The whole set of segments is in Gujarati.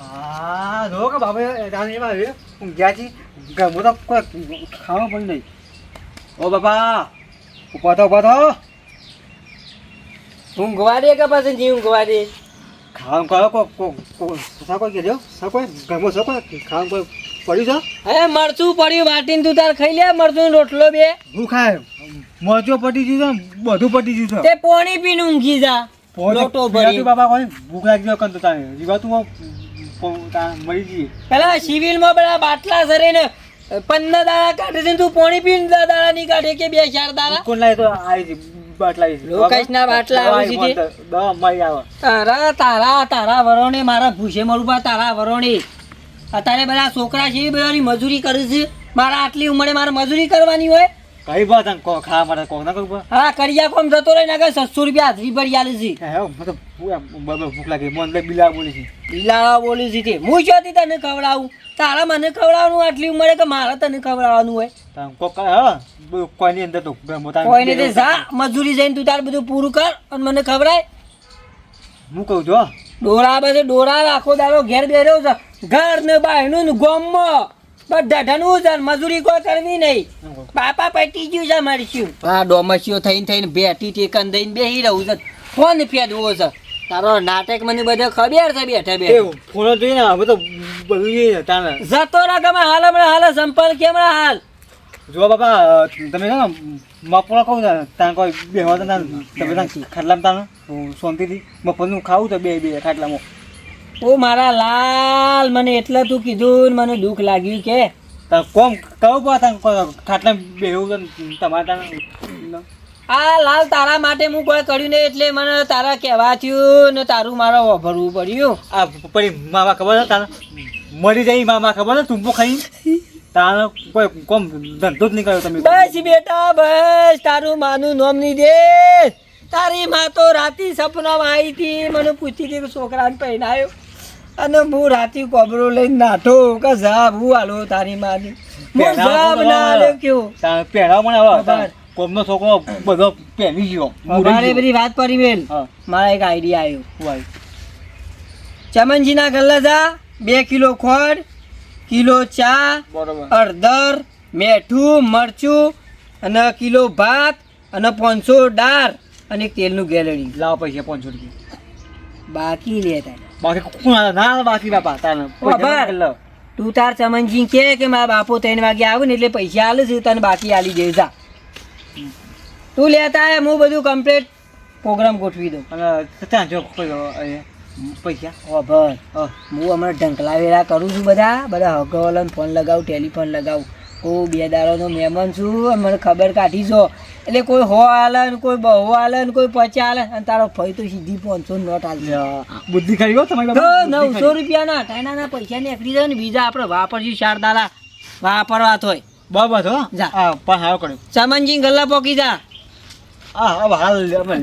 હા જો કે બાપા તારે એમાં હવે ઊંઘ્યા છી. ગમો તો કોઈ ખાવા પણ નહીં. ઓ બાપા ઊભા થો ઊભા થો ઊંઘવા દે કે પછી જી ઊંઘવા દે ખાવાનું કરો કો કો કો સા કોઈ કે સા કોઈ ગમો સા કોઈ ખાવા કોઈ પડ્યું છે? હે મરચું પડ્યું વાટીને તું તાર ખાઈ લે મરચું રોટલો બે. હું ખાય? મરચું પટી ગયું છે બધું પટી ગયું છે. તે પોણી પીને ઊંઘી જા. લોટો ભરી. બાપા કોઈ ભૂખ લાગી ગયો કંતો તારે. જીવાતું મરી જઈએ. પેલા સિવિલમાં બધા બાટલા સરે ને પંદર દાડા કાઢે છે તું પોણી પીને દાડા ની કાઢે કે બે ચાર દાડા? કોણ લાય તો આવી બાટલા આવી છે. લોકેશના બાટલા આવી છે. દવા મારી આવે. તારા તારા તારા વરોણે મારા ભૂસે મળવા તારા વરોણે અત્યારે બધા છોકરા છે બધાની મજૂરી કરે છે. મારા આટલી ઉંમરે મારે મજૂરી કરવાની હોય? કઈ બાત આમ કો ખા મારે કો ના કરું હા કરિયા કોમ જતો રહી નાખે સત્સો રૂપિયા હાજરી ભરી આલે છે. હે મતલબ બરાબર ભૂખ લાગી. મને બિલા બોલી છે. બિલા બોલી છે તે. હું ચોથી તને ખવડાવું? તારા મને ખવડાવવાનું આટલી ઉંમરે કે મારે તને ખવડાવવાનું હોય? તામ કો કા હા કોઈની અંદર તો કોઈને તે જા મજૂરી જઈને તું તાર બધું પૂરું કર અને મને ખવડાય. હું કહું છું હો. ડોરા બધે ડોરા રાખો દારો ઘેર બેર્યો છે. ઘર ને બાયનું ને ગોમમાં. બધા ઢનવું છે મજૂરી કોઈ કરવી નહીં. પાપા પટી ગયું છે મારી શું આ ડોમસીઓ થઈને થઈને બેઠી ટેકન દઈને બેહી રહું છે. ફોન ફેદવો છે. તારો નાટક મને બધે ખબર છે બેઠા બે ફોન જોઈ ને હવે તો બધું તાને જતો ના ગમે હાલ હમણાં હાલ સંપર્ક કેમ હાલ? જો બાપા તમે છે ને મપોળા કહું ને ત્યાં કોઈ બે ના તમે ત્યાં ખાટલામાં તાને શાંતિથી મફતનું ખાવું તો બે બે ખાટલામાં. ઓ મારા લાલ મને એટલે તું કીધું ને મને દુઃખ લાગ્યું કે. કોમ કહું પા ખાટલા બેહું તમારે આ લાલ તારા માટે હું કોઈ કર્યું નહીં એટલે મને તારા કહેવા થયું ને તારું મારે વાપરવું પડ્યું. આ પડી મામા ખબર છે તારા? મરી જાય મામા ખબર છે? તું ખાઈ. તારો કોઈ કોમ ધંધો જ નહીં કર્યો તમે બસ બેટા બસ તારું માનું નોમ નહીં દે. તારી માં તો રાતી સપનામાં આવી હતી મને પૂછી હતી કે છોકરાને પહેરાયો. અને હું રાતી કોબરો લઈને નાઠો કે જા હું હાલો તારી માની. હું જા ના હાલ્યો કયો? પહેરાવ મને હવે કોમનો છોકરો બધો પહેરી ગયો. મારે બધી વાત પડી બેન. મારા એક આઈડિયા આવ્યો વાય ચમનજીના ગલ્લા જા. બે કિલો ખોડ કિલો ચા અડદર મેઠું મરચું અને કિલો ભાત અને પાંચસો દાળ અને તેલનું ગેલડી લાવો પૈસા પાંચસો રૂપિયા. બાકી લેતા બાકી કોણ ના બાકી બાપા તારે ખબર. તું તાર ચમનજી કે કે મારા બાપો ત્રણ વાગે આવે ને એટલે પૈસા આલે છે તને બાકી આલી દે જા. તું લેતા આય હું બધું કમ્પ્લીટ પ્રોગ્રામ ગોઠવી દઉં. અને ત્યાં જો પૈસા? ઓ ભર. હા. હું હમણાં ઢંકલા વેરા કરું છું બધા બધા હગવલન ફોન લગાવું ટેલિફોન લગાવું. હું બે દાડોનો મહેમાન છું મને ખબર કાઢી છો એટલે કોઈ હો હાલે ને કોઈ બહુ હાલે ને કોઈ પચા હાલે અને તારો ફઈ તો સીધી પાંચસો નોટ હાલ બુદ્ધિ ખરી ગયો તમારી નવસો રૂપિયાના ટાઈનાના પૈસા નીકળી જાય ને બીજા આપણે વાપરશું ચાર દાડા. વાપરવા બરાબર હો. જા. પણ હાવ કર્યું. સામાનજી ગલ્લા પોકી જા.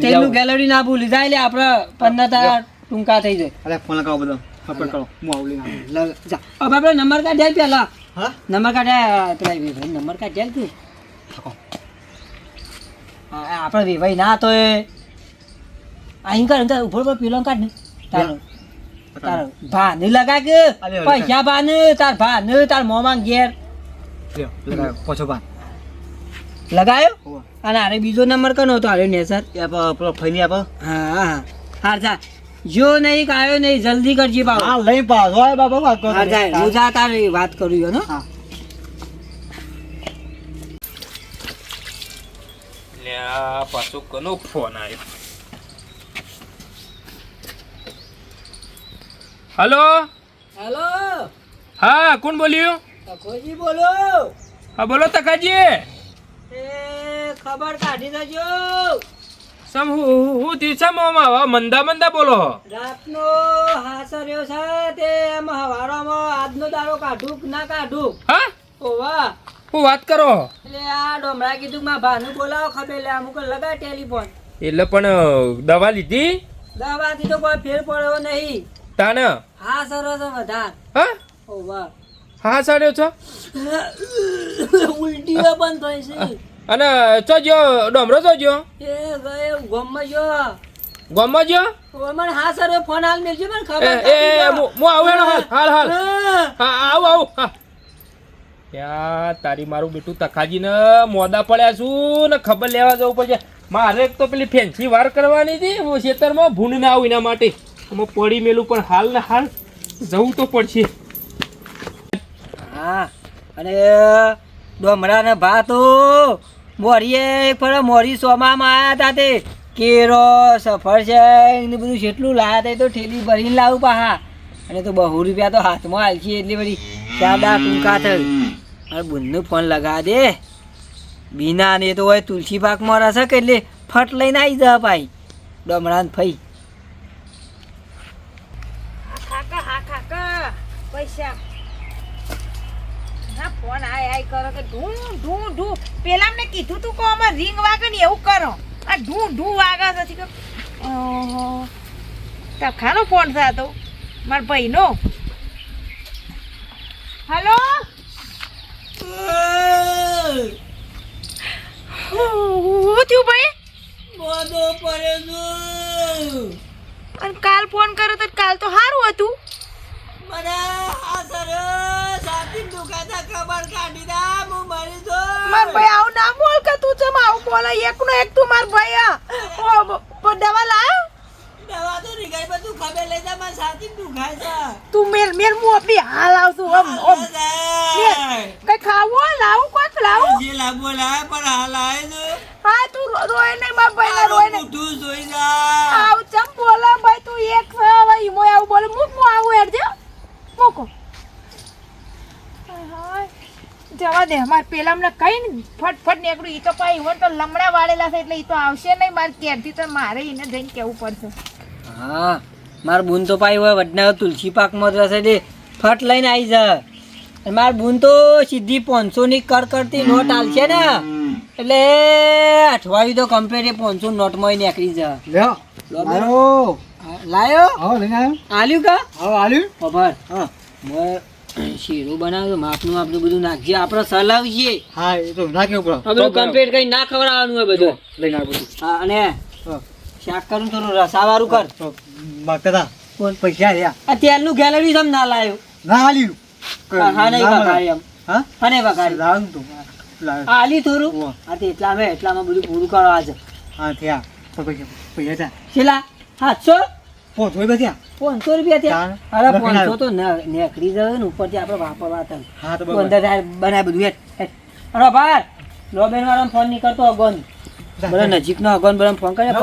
તેલનું ગેલેરી ના ભૂલી જાય એટલે આપણે પંદર તારા ટૂંકા થઈ જાય. અરે ફોન લગાવો બધો. ખબર કરો. હું આવું લઈને જા હવે આપણે નંબર કાઢ્યા પેલા હા? નંબર કાઢ્યા પેલા ભાઈ નંબર કાઢ્યા તું. હા, આપણે વેવાઈ ના તો એ અહીં કર અંદર ઉપર પર પેલો કાઢ ને. તારો. તારો ભાન લગા કે? પૈસા ભાન તાર ભાન તાર મોમાં ઘેર. ભાન પોછો બાંધ. લગાયો. અને અરે બીજો નંબર કનો હતો? અરે ને સર એ આપો, પેલો ફઈની આપો. હા હા. હાર જા જો નહીં કાયો નહીં જલ્દી કરજે બાબા હા લઈ પાસ હોય બાબા વાત કરો. હાર જા હું જા તારે વાત કરું છું હો. લે આ પાછો કનો ફોન આવ્યો હેલો? હેલો? હા કોણ બોલ્યું? તકોજી બોલો. હા બોલો તકાજી. એ ખબર કાઢી દેજો સમ હું હું- હવે મંદા મંદા બોલો રાતનો હાસર્યો છે તે એમ હવારોમાં આજનો દારો કાઢું ના કાઢું? હા? ઓવા હું વાત કરો એટલે આ ડોમરા કીધું માં ભાનું બોલાવો ખબર લે અમુક લગા ટેલિફોન. એટલે પણ દવા લીધી? દવાથી તો કોઈ ફેર પડ્યો નહીં. તાને? હા સરો છે વધાર. હા? ઓવા હા સાડ્યો છો? ઉલટીઓ બંધ થઈ છે. અને ચો ડોમરો ચો જો એ ગયો ગમમાં જો ગામમાં ઓ મને હા સર ફોન હાલ મેલજો મને એ ખબર એ એ, હું હું આવું હાલ હાલ હાલ. હા. આવું આવું હા. યા તારી મારું બેટું તખાજી ને મોદા પડ્યા છું ને ખબર લેવા જવું પડશે. મારે એક તો પેલી ફેન્સી વાર કરવાની હતી ખેતરમાં ભૂંડ ના આવું એના માટે. એમાં પડી મેલું પણ હાલ ને હાલ જવું તો પડશે. હા અને ડોમરા ને ભાતો મોરીએ એક ફરે મોરી સોમામાં આવ્યા હતા તે. કેરો સફરજન ને બધું જેટલું લાયા હતા તો ઠેલી ભરીને લાવું પાહા. અને તો બહુ રૂપિયા તો હાથમાં હાલશી એટલી બધી. ચાદા ટૂંકા થઈ મારે બુનનો ફોન લગા દે. બીના ને તો હોય તુલસી પાકમાં રસે કે એટલે ફટ લઈને આવી જા ભાઈ. ડમરાન ફઈ. પૈસા. ફોન આય આય કરો કે ઢૂં ઢૂં ઢૂં પેલા મને કીધું તું કો અમાર રિંગ વાગે ને એવું કરો. આ ઢૂં ઢૂં વાગે છે. કે તખાનો ફોન છે આ તો. મારા ભાઈનો. હલો? હું થયું ભાઈ? પડે અને કાલ ફોન કર્યો તો કાલ તો સારું હતું. મને આ સરસ સાથી દુખાતા ખબર કાઢી દા હું મરી જો માર ભાઈ આવું ના બોલ કે તું ચમ આવું બોલે એકનો એક તું માર ભાઈ આ. ઓ, દવા લા. દવા તો નીકળી બધું ખબર લઈ જા મારા સાથી દુખાય છે. તું મેર મેર હું આપી હાલ આવશું ઓમ ઓમ. કઈ ખાવો? લાવું કોક લાવું. જે લાંબો લાય પણ હાલ આય જો હા તું રોય નહીં માર ભાઈ ને રોય નહીં. તું જોઈ જા. આવું ચમ બોલા ભાઈ તું એક હવે મો આવું બોલે મૂક હું આવું હેડ જો મૂકો. જવા દે માર પેલા અમને કઈ ને ફટફટ નીકળ્યું. એ તો કઈ હોય તો લમડા વાળેલા છે એટલે એ તો આવશે નહીં માર કેરથી તો મારે એને જઈને કેવું પડશે. હા માર બૂન તો પાઈ હોય વડના તુલસી પાકમાં જ રહેશે તે ફટ લઈને આવી જા. માર બૂન તો સીધી પાંચસો ની કરતી નોટ આલશે ને. એટલે અઠવાડિયું તો કમ્પ્લીટ પાંચસો નોટમાં નીકળી જા. લ્યો લાયો? આવો લઈને આવ્યો. આલ્યું કા? આવો આલ્યું. ખબર હા. મેં શીરું બનાવ્યું માપનું માપનું બધું નાખજે. આપણે સલાવજે હા એ તો ના કેવું પડે આ કમ્પ્લીટ કઈ ના ખવડાવવાનું હોય બધું. લઈને આવ્યો હા અને શાક કરું થોડું રસાવાળું કર. તો કોણ પૈસા રહ્યા આ તેલનું ગેલેરી તમ ના લાયો. ના આલ્યું. હા હા નહીં ના એમ. હા? હા નહીં લાવું તું. આલી થોડું? હા તે એટલા એટલામાં એટલામાં બધું પૂરું કરવા છે હા થયા. પૈસા પૈસા છેલ્લા સાતસો? પાંચસો રૂપિયા થયા. અરે પાંચસો તો ન- નેકળી જાય ને ઉપરથી આપણે વાપરવા હતા હા તો અંદર બનાય બધું હેઠ અરે ભાઈ લોબેન વાળાને ફોન નહીં કરતો અગન બધા નજીકનો અગોન બધા ફોન કરે ના,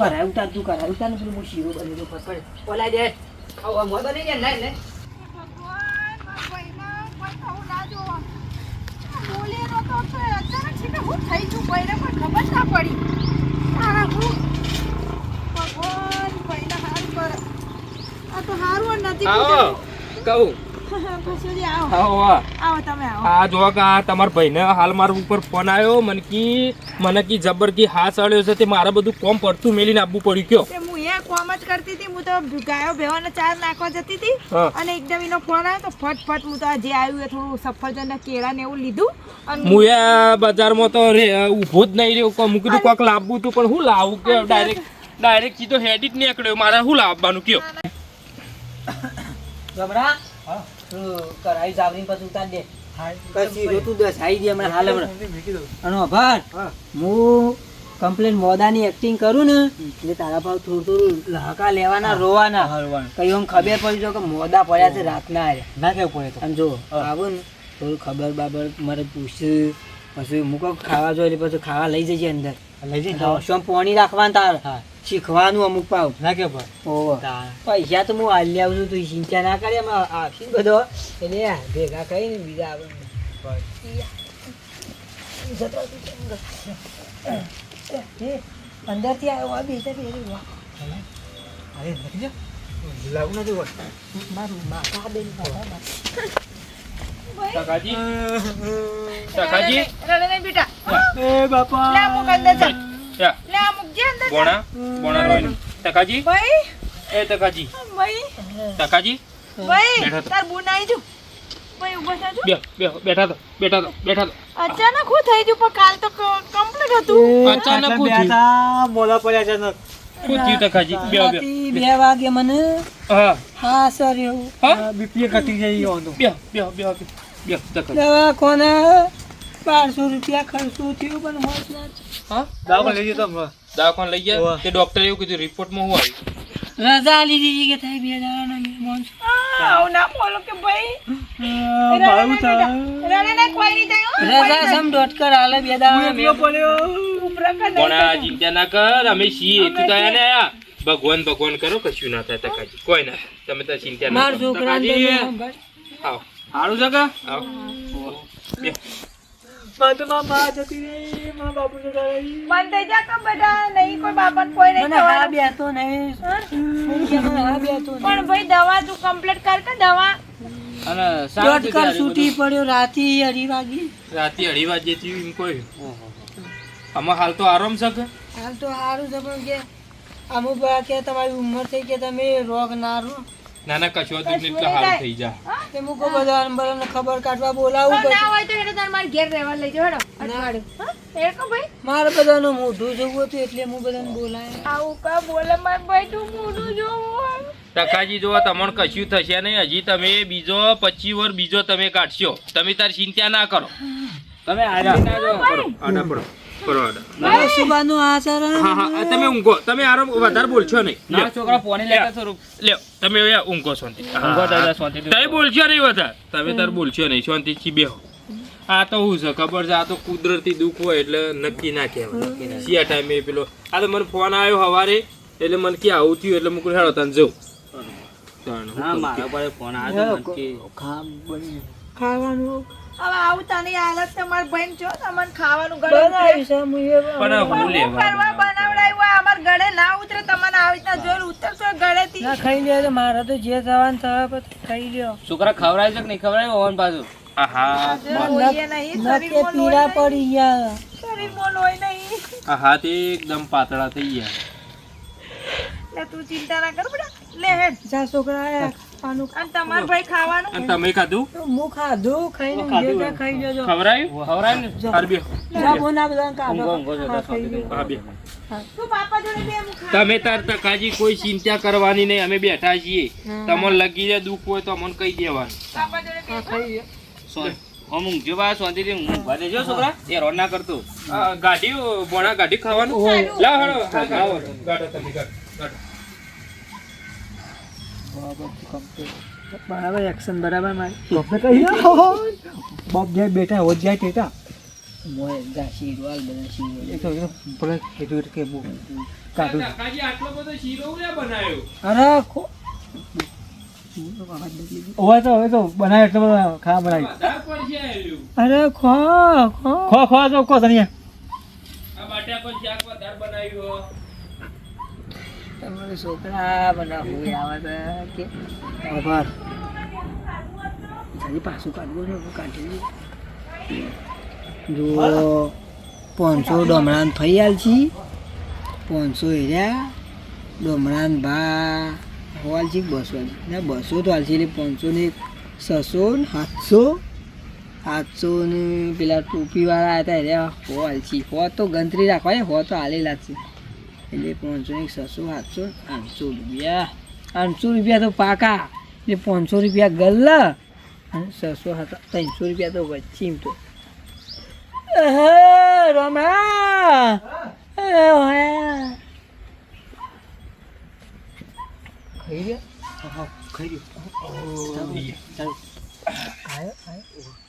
કરાય ઉતાર તું કરાય. ઉતાર ને પેલું હું શીરો બનેલો પકડ ઓલાય દે. આવો મોઢો નહીં જાય લાય લે. આવો. કહું. જો કે આ તમારા ભાઈને હાલ મારા ઉપર ફોન આવ્યો મને કી મને કી જબર કી હાથ છે. તે મારે બધું કોમ પડતું મેલીને આપવું પડ્યું. કયો? હું એ કોમ જ કરતી હતી. હું તો ગાયો ભેવાનો ચાર નાખવા જતી હતી. અને એકદમ એનો ફોન આવ્યો તો ફટફટ હું તો જે આવ્યું એ થોડું સફરજન કેળા ને એવું લીધું. હું એ બજારમાં તો ઊભો જ નહીં રહ્યો. મૂકી કોક લાવવું તું પણ હું લાવું? કે ડાયરેક્ટ ડાયરેક્ટ સીધો હેડી જ નીકળ્યો. મારે શું લાવવાનું? કયો? ગમરા હા. કરાઈ જાવરી પછી ઉતાર દે. કશી રોતું દસ આઈ દે હમણાં હાલ હમણાં. અને અભાર હું. કમ્પ્લેન મોદાની એક્ટિંગ કરું ને એટલે તારા ભાવ થોડું થોડું લહાકા લેવાના રોવાના. કઈ એમ ખબર પડી જો કે મોદા પડ્યા છે રાતના હારે. ના કેવું પડે તો. જો. આવું ને. થોડું ખબર બાબર મારે પૂછ્યું. પછી મૂકો ખાવા જોઈએ પછી ખાવા લઈ જજે અંદર. લઈ જઈ પાણી રાખવાનું તાર? હા. શીખવાનું અમુક પાવ ના કેવું પડે ઓહો. પૈસા તો હું હાલી આવું છું તું ચિંતા ના કરે એમાં આપી બધો. એટલે ભેગા કરીને બીજા આવે. અંદરથી આવ્યો આ બીજા બી અરે નથી જા. લાવું નથી હોય મારું માથા બેન રડે નહીં બેટા. એ બાપા. લે લે આ મૂકજે અંદર બોણા બોણા રોઈને ટકાજી? ભાઈ. એ ટકાજી. ભાઈ. ટકાજી? ભાઈ તાર બુન જો ભાઈ ઊભો થાજો બે બે બેઠા તો બેઠા તો બેઠા તો. અચાનક હું થઈ ગયું પણ કાલ તો કમ્પ્લીટ હતું. અચાનક હું બેઠા મોલા પડ્યા અચાનક બે બે વાગે મને હા. હા સર એવું હા બીપી ઘટી જાય બારસો રૂપિયા ખર્ચું થયું પણ હોશ ના હા? દાખલ લઈ જતો દવાખાને લઈ ગયા? તે ડોક્ટરે એવું કીધું રિપોર્ટમાં હું આવ્યું રજા લીધી કે થાય બે દાડાના મહેમાન આવું ના બોલો કે ભાઈ. મારું થાય. બેટા. રડે નહીં, કોઈ નહીં થાય, રજા સમ ડોટકર હાલે બે દાડાના મહેમાન. પડ્યો. કર. ચિંતા ના અમે છીએ. તું તો આયા આયા. ભગવાન ભગવાન કરો કશું ના થાય તકાજી. કોઈ ના તમે તો ચિંતા ના માર કરો. છોકરાને તો આવો. હારું મારે તો મારા મા જતી રહી, મારા બાપુ જતા રહી. બંધ થઈ જા કે બેટા નહીં કોઈ બાપાને કોઈ નહીં મને હા બેતો નહીં. હા? મને કે મને હા બેતો પણ ભાઈ દવા તું કમ્પ્લીટ કર કે દવા? ડોટકર છૂટી પડ્યો રાતી અઢી વાગી. રાતે અઢી વાગે થયું એમ કોઈ. આમાં હાલ તો આરામ છે કે? હાલ તો સારું છે પણ કે અમુક બા કે તમારી ઉંમર થઈ કે તમે રોગ ના રો નાના કશું હતું એટલે હાલ થઈ જા. તે મુકો બધા નંબરોને ખબર કાઢવા બોલાવું પણ ના હોય તો હેડો તાર માર ઘેર રહેવા લઈ હેડો અઠવાડિયું. હા? હેડો ભાઈ? મારે બધાનું મોઢું જોવું હતું એટલે હું બધાને બોલાય. આવું કા બોલે માર ભાઈ તું મોઢું જોવું ટકાજી જો તમને કશું થશે નહીં. હજી તમે બીજો પચીસ વર બીજો તમે કાઢશો. તમે તાર ચિંતા ના કરો. તમે આજે ના જાઓ. પડો આડા પડો. પડો આડા મારા સુબાનું આચરણ હા હા તમે ઊંઘો. તમે આરામ વધારે બોલશો નહીં. ના છોકરા પોણી લેતા થોડું લ્યો તમે ઊંઘો શાંતિ ઊંઘો દાદા શાંતિથી. તમે બોલશો નહીં વધારે. તમે તાર બોલશો નહીં. શાંતિથી બેહો. આ તો શું છે ખબર છે આ તો કુદરતી દુઃખ હોય એટલે નક્કી ના કહેવાય. સિયા ટાઈમે પેલો આ તો મને ફોન આવ્યો સવારે એટલે મને કે આવું થયું એટલે મૂકું હેડો તને જવું હું. મારા પાસે ફોન આવ્યો ખાવાનું. હવે આવું તને હાલત તમાર ભાઈ છો તમને ખાવાનું ગળે પણ હું હું કરવા બનાવડાવ્યું હોય અમાર ગળે ના ઉતરે તમને આવી રીતના જોર ઉતરશો ગળેથી ના ખાઈ લે તો મારે તો જે થવાનું થવા પછી ખાઈ લ્યો. છોકરા ખવડાય છે કે નહીં? પાછું? આ એકદમ પાતળા થઈ ગયા. લે તું ચિંતા ના કર બેટા. લે હેડ. જા છોકરા આયા ખાવાનું. અને તમાર ભાઈ ખાવાનું? અને તમે ખાધું? હું ખાધું ખાઈને ખાઈ ને? જા. હા. હા હું. તમે તાર તકાજી કોઈ ચિંતા કરવાની નહીં. અમે બેઠા છીએ. હા. તમને લગી જાય દુઃખ હોય તો અમને કહી દેવાનું. પાપા જોડે બે હા, શાંતિથી ઊંઘવા જો છોકરા. એ રોડ ના કરતો. ગાડી બોણા ગાડી ખાવાનું? લાવ હેડો ગાડો. ગાડો તમે ગાડો ગાડો. બરાબર એક્શન બરાબર મારે. બાપ જાય બેટા હોત જાય ટેટા મોય જા શીરવાલ બધા શીરવાલ એ તો ભલે કીધું કે હું કાઢું. છું. તકાજી આટલો બધો શીરો લે બનાવ્યો? અરે ખો હવે તો હવે તો બનાવ્યો એટલે બધો ખાવા બનાવી. વધારે પડશે આલ્યું. અરે ખો ખો. ખો ખો તો કો તને આ બાટા પર શાક વધારે બનાવ્યું? છોકરા આવે કે આભાર. હજી પાછું કાઢવું હું કાઢી. જો પાંચસો ડમણાન થઈ આલ છી. પાંચસો એર્યા ડમણાન ભા હોવાલ છી બસો. ના, બસો તો હાલ છે, એટલે પાંચસો ને છસો ને સાતસો. સાતસો ને પેલા ટોપીવાળા હતા એર્યા હો હાલ છી. હો તો ગંતરી રાખવા હો તો હાલેલા છે. એટલે પાંચસો ને છસો આઠસો આઠસો રૂપિયા આઠસો રૂપિયા તો પાકા. એટલે પાંચસો રૂપિયા ગલ્લા. અને છસો હતા ત્રણસો રૂપિયા તો વચ્ચે તો. રમા ખાઈ ગયા ખાઈ આયો.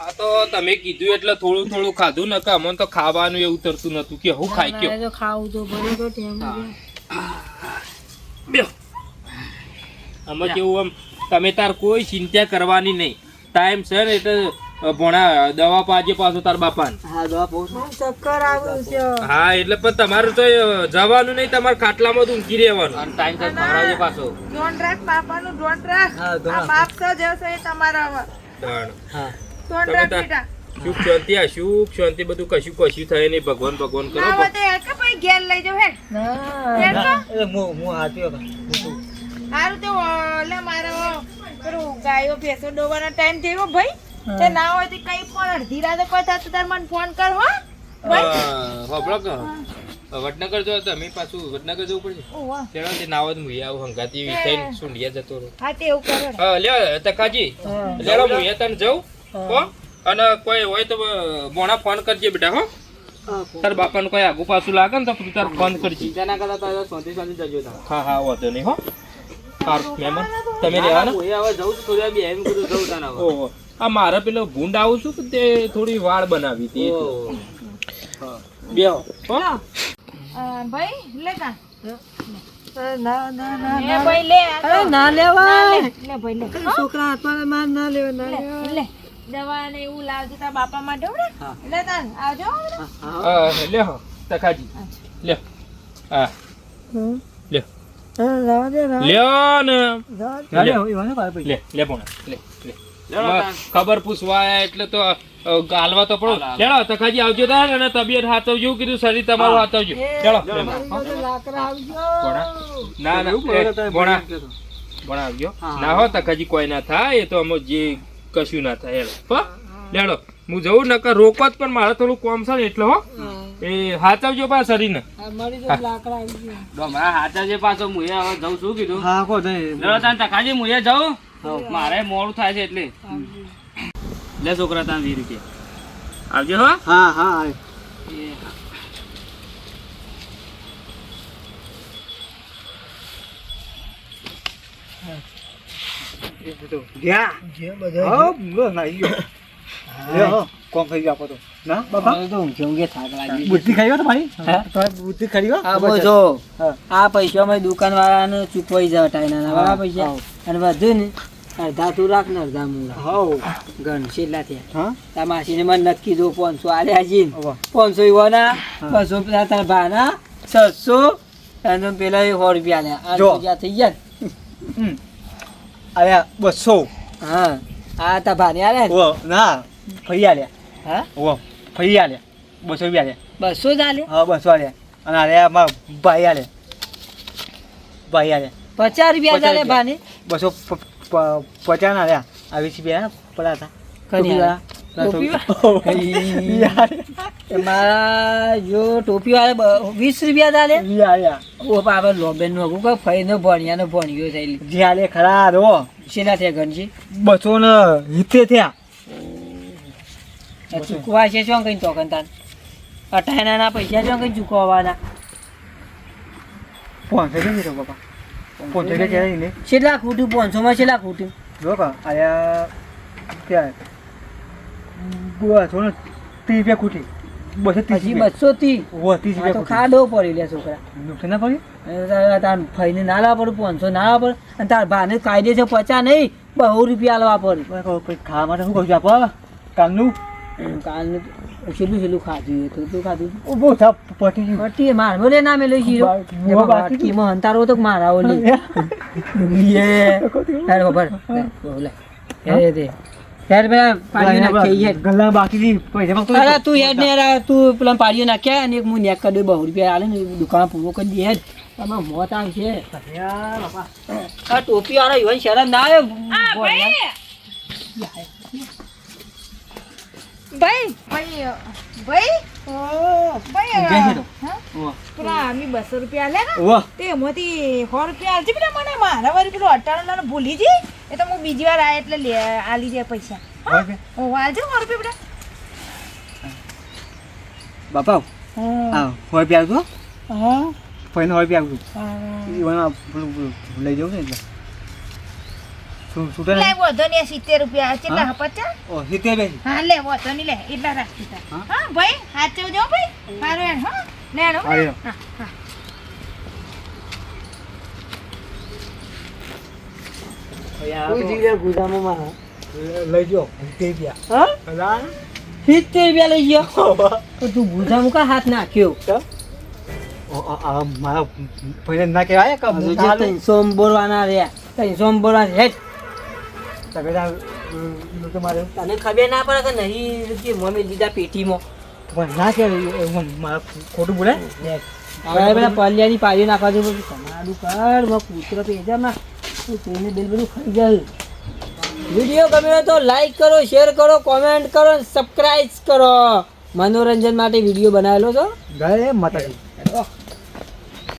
આ તો તમે કીધું એટલે થોડું થોડું ખાધું ને અમને તો ખાવાનું એવું ઉતરતું નતું કે હું ખાઈ ગયો. તો ખાવું તો પડે તો ટેમ બ્યો. આમાં કેવું આમ તમે તાર કોઈ ચિંતા કરવાની નહીં. ટાઈમ છે ને એટલે ભણા દવા પાજે પાછો તાર બાપાને. હા દવા બહુ ચક્કર આવ્યું છે. હા એટલે પણ તમારું તો જવાનું નહીં તમારે ખાટલામાં જ ઊંઘી રહેવાનું. અને ટાઈમ સર ખવડાવજો પાછો. ડોન્ટ રાખ બાપાનું ડોન્ટ રાખ. આ બાપ તો જશે તમારા હા. સુખ શાંતિ આ સુખ શાંતિ બધું કશું કશું થાય નહીં ભગવાન ભગવાન કરો. ના હોય કે ભાઈ ઘેર લઈ જાઓ હે. ના એ હું હું હાથ્યો સારું તો ઓલે મારો પેલું ગાયો ભેંસો ડોવાનો ટાઈમ થયો ભાઈ. તે ના હોય તો કઈ પણ અડધી રાતે કોઈ થતું તાર મને ફોન કર હો. ભાઈ વડનગર જો તમે પાછું વડનગર જવું પડશે. લેડો તે નાવત મુઈ આવું હંગાતી એવી થઈને સુંડિયા જતો રહો. હા તે એવું કરો. હા લ્યો તકાજી. હા. લેડો મુઈ તને જવું હો. અને કોઈ હોય તો મોણા ફોન કરજે બેટા હો. તાર બાપાને કોઈ આગુ પાછું લાગે ને તો તું તાર ફોન કરજે. તેના કરતા તો શાંતિ શાંતિ જજો હા હા વાંધો નહીં હો. સારું મહેમાન તમે રહેવાના? હું હવે જઉં છું થોડી બે એમ કીધું જવું તાના હવે. ઓહો. આ મારે પેલો ભૂંડ આવું છું કે તે થોડી વાળ બનાવી હતી બે બેહો હો. ભાઈ લે તા. ના ના ના. ના. લેવા લે ભાઈ લે. છોકરા હાથમાં માર ના લેવા ના લેવા દવા ને એવું લાવજો તારા બાપા માટે ને તાન આવજો. લ્યો તકાજી લ્યો હા. લ્યો. ચાલે. ખબર પૂછવા એટલે તો ગાલવા તો પડો. લેડો તકાજી આવજો તાર અને તબિયત હાથવજો કીધું શરીર તમારું હાથવજો. લેડો લે. બધું લાકડા આવજો. ભોણા ના ના ભણા એ, કરે તો ભોણા ભણી ગયો તો. ભોણા આવજો. ના હો તકાજી કોઈ ના થાય એ તો અમે જે કશું ના થાય હેડો હો લેડો. હું જવું નકર રોકો જ પણ મારે થોડું કોમ છે ને એટલે હો. એ હાચવજો પા ગયા. ડોમરા હાચા પાછો. હું હવે જઉં શું કીધું? હા કો નહીં તાન તકાજી મુએ જાઉં. મારે મોડું થાય છે એટલે. લે છોકરા તાન વીર રૂપિયા. આવજો હો. હા હા જે હા બધા બસ નાઈ ગયો લે હો કોમ થઈ ગયો આપો તો ના બાપા તો ઊંઘે ઊંઘે થાક લાગી બુદ્ધિ ખાઈ ગયો તમારી હે? તમારી બુદ્ધિ ખાઈ ગયો આ બો જો હા. આ પૈસા અમે દુકાન વાળાને ચૂકવાઈ જાવ ટાઈના વાળા પૈસા અને બધું. ને અડધા તું રાખ ને અડધા હું રાખ હાઉ ગણ છેલ્લા થયા હા? તાર માસીને મને નક્કી દો પાંચસો આલ્યા છે વાહ. પાંચસો ઈવાના બસો પેલા તારા ભાના છસો અને પેલા એ સો રૂપિયા આલ્યા. આ રૂપિયા થઈ ગયા આયા બસો. હા. આ તા ભાને આલે? ઓ ના. ફરી આલે. હા? ઓ ફરી આલે. બસો રૂપિયા આલે. બસો જ આલે? હા બસો આલે. અને આલે મારા ભાઈ આલે. ભાઈ આલે. પચાસ રૂપિયા આલ્યા ભાને? બસો પચાસ ના આલ્યા. આ વીસ રૂપિયા પેલા હતા મારા જો ટોપી વાળા વીસ રૂપિયા આલ્યા ઓ બાબા લોબેન નો ભણ્યો થયેલી જે આલે ખરા રો શેના થયા ગણજી બસો ને હિતે થયા. ચૂકવા છે શું કઈ તોકન તાન અઠાયના ના પૈસા શું કઈ ચૂકવવાના? પાંચસો કે બાપા? પાંચસો કે ક્યારે ખૂટ્યું? પાંચસો માં છેલ્લા ખૂટ્યું? જો કા આયા ક્યાં? બસો ને ત્રીસ રૂપિયા ખૂટી. બસો ત્રીસ બસો થી ત્રીસ રૂપિયા ખાડો પડી લે છોકરા. નુકસાન ના પડ્યું? તાર- ફઈને ના લાવવા પડે પાંચસો ના લાવવા પડે. અને તાર ભાને કાયદે છે પચા નહીં બહુ રૂપિયા લાવવા પડે. ખાવા માટે શું કહું છું આપો કાલનું? કાલનું છેલ્લું છેલ્લું ખાધું એ તું ખાધું. બહુ થાપ પટી ગયું. પટ્ટી મારવો લે ના મેલો શીરો. બાકી હંતારો તો? મારા ઓલી યે તારે ખબર લે એ દે ત્યારે પેલા પાડીઓ નાખીએ હેડ ગલ્લા બાકી પૈસા માંગતો અરે તું હેડ ને યાર તું પેલા પાડીઓ નાખ્યા અને એક હું નેક કરી દઉં બહુ રૂપિયા આલે ને દુકાન પૂરો કરી દે હેડ તમે મોત આવશે. આ ટોપી વાળા યુવાન શરમ ના આવે. ભાઈ ભાઈ. ભાઈ. ભાઈ. ભાઈ ઊંઘે છે તો. હા? ઓહ. પેલા અમે બસો રૂપિયા લે ને તે એમાંથી સો રૂપિયા આલજે પેલા મને. મારા વાળી પેલું અટાણું ભૂલી જઈ એ તો હું બીજી વાર આયા એટલે લે આલી જાય પૈસા. ઓ આલજો સો રૂપિયા બાપા હા સો રૂપિયા આવજો હા? ફઈને સો રૂપિયા આવજો ઈવનમાં પેલું લઈ જવું ને એટલે. છૂટે લે વધો ને સિત્તેર રૂપિયા. કેટલા હા? પચાસ? ઓ સિત્તેર બેસી હા લે વધો ની લે. એટલા રાખી. હા? ભાઈ સાચવજો ભાઈ. મારો હા. લે હા, હા. લઈ ગયો સિત્તેર રૂપિયા સિત્તેર રૂપિયા લઈ ગયો? તું ગુદામાં કા હાથ નાખ્યો? મારા ભાઈને ના કહેવાય કે ત્રણસો બોલવાના રહ્યા. ત્રણસો બોલવાના હેઠ તમે તાર, અમ, લોકો મારે તને ખબર ના પડે કે નહીં કે મમ્મી લીધા પેટીમાં? પણ ના કહેવાય ખોટું બોલે? હવે પેલા પલ્યાની પાડીઓ નાખવા જેવું તમારું કરમાં કૂતરો પેજામાં તેને બિલ બધું ખાઈ જાય વીડિયો ગમ્યો તો લાઈક કરો શેર કરો કોમેન્ટ કરો સબસ્ક્રાઇબ કરો. મનોરંજન માટે વીડિયો બનાવેલો છો? ગયે માતાજી.